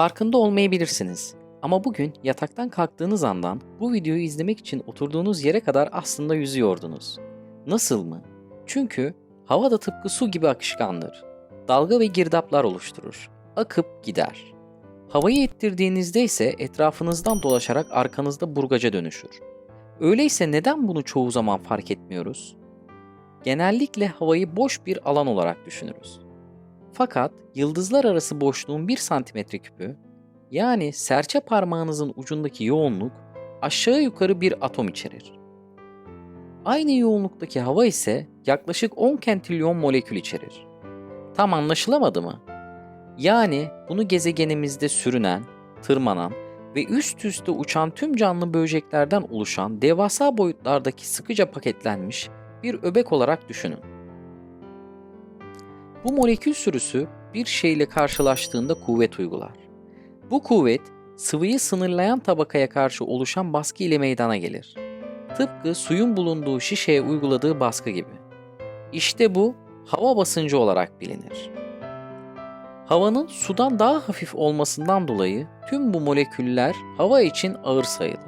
Farkında olmayabilirsiniz. Ama bugün yataktan kalktığınız andan bu videoyu izlemek için oturduğunuz yere kadar aslında yüzüyordunuz. Nasıl mı? Çünkü hava da tıpkı su gibi akışkandır. Dalga ve girdaplar oluşturur. Akıp gider. Havayı ettirdiğinizde ise etrafınızdan dolaşarak arkanızda burgaca dönüşür. Öyleyse neden bunu çoğu zaman fark etmiyoruz? Genellikle havayı boş bir alan olarak düşünürüz. Fakat yıldızlar arası boşluğun 1 santimetre küpü, yani serçe parmağınızın ucundaki yoğunluk aşağı yukarı bir atom içerir. Aynı yoğunluktaki hava ise yaklaşık 10 kentilyon molekül içerir. Tam anlaşılamadı mı? Yani bunu gezegenimizde sürünen, tırmanan ve üst üste uçan tüm canlı böceklerden oluşan devasa boyutlardaki sıkıca paketlenmiş bir öbek olarak düşünün. Bu molekül sürüsü bir şeyle karşılaştığında kuvvet uygular. Bu kuvvet sıvıyı sınırlayan tabakaya karşı oluşan baskı ile meydana gelir. Tıpkı suyun bulunduğu şişeye uyguladığı baskı gibi. İşte bu hava basıncı olarak bilinir. Havanın sudan daha hafif olmasından dolayı tüm bu moleküller hava için ağır sayılır.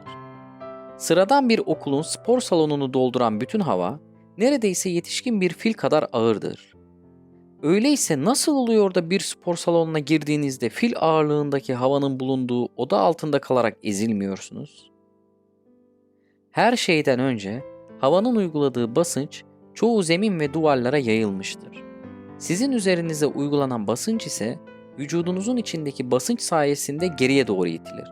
Sıradan bir okulun spor salonunu dolduran bütün hava neredeyse yetişkin bir fil kadar ağırdır. Öyleyse nasıl oluyor da bir spor salonuna girdiğinizde fil ağırlığındaki havanın bulunduğu oda altında kalarak ezilmiyorsunuz? Her şeyden önce havanın uyguladığı basınç çoğu zemin ve duvarlara yayılmıştır. Sizin üzerinize uygulanan basınç ise vücudunuzun içindeki basınç sayesinde geriye doğru itilir.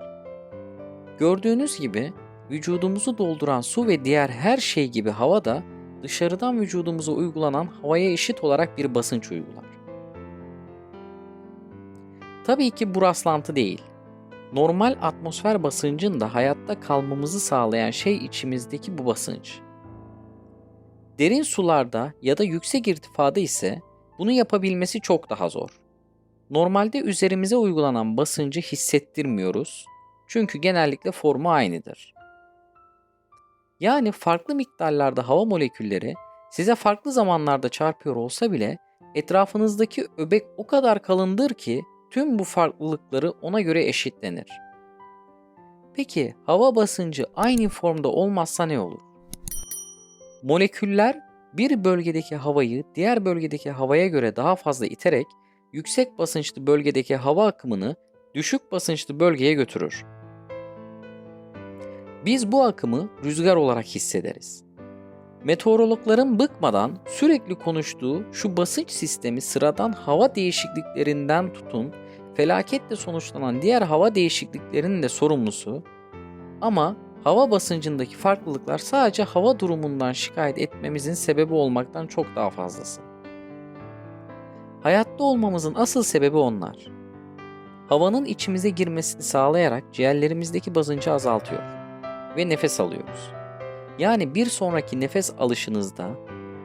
Gördüğünüz gibi vücudumuzu dolduran su ve diğer her şey gibi hava da dışarıdan vücudumuza uygulanan havaya eşit olarak bir basınç uygular. Tabii ki bu rastlantı değil. Normal atmosfer basıncın da hayatta kalmamızı sağlayan şey içimizdeki bu basınç. Derin sularda ya da yüksek irtifada ise bunu yapabilmesi çok daha zor. Normalde üzerimize uygulanan basıncı hissettirmiyoruz çünkü genellikle formu aynıdır. Yani farklı miktarlarda hava molekülleri size farklı zamanlarda çarpıyor olsa bile etrafınızdaki öbek o kadar kalındır ki tüm bu farklılıkları ona göre eşitlenir. Peki hava basıncı aynı formda olmazsa ne olur? Moleküller bir bölgedeki havayı diğer bölgedeki havaya göre daha fazla iterek yüksek basınçlı bölgedeki hava akımını düşük basınçlı bölgeye götürür. Biz bu akımı rüzgar olarak hissederiz. Meteorologların bıkmadan sürekli konuştuğu şu basınç sistemi sıradan hava değişikliklerinden tutun felaketle sonuçlanan diğer hava değişikliklerinin de sorumlusu ama hava basıncındaki farklılıklar sadece hava durumundan şikayet etmemizin sebebi olmaktan çok daha fazlası. Hayatta olmamızın asıl sebebi onlar. Havanın içimize girmesini sağlayarak ciğerlerimizdeki basıncı azaltıyor ve nefes alıyoruz. Yani bir sonraki nefes alışınızda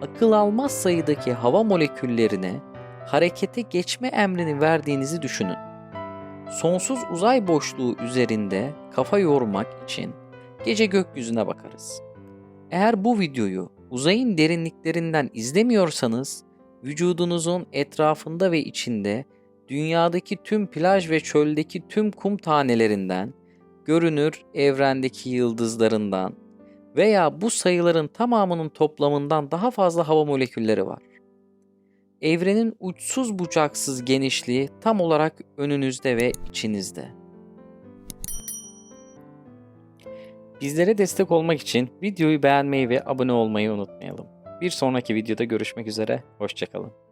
akıl almaz sayıdaki hava moleküllerine harekete geçme emrini verdiğinizi düşünün. Sonsuz uzay boşluğu üzerinde kafa yormak için gece gökyüzüne bakarız. Eğer bu videoyu uzayın derinliklerinden izlemiyorsanız vücudunuzun etrafında ve içinde dünyadaki tüm plaj ve çöldeki tüm kum tanelerinden görünür evrendeki yıldızlarından veya bu sayıların tamamının toplamından daha fazla hava molekülleri var. Evrenin uçsuz bucaksız genişliği tam olarak önünüzde ve içinizde. Bizlere destek olmak için videoyu beğenmeyi ve abone olmayı unutmayalım. Bir sonraki videoda görüşmek üzere, hoşçakalın.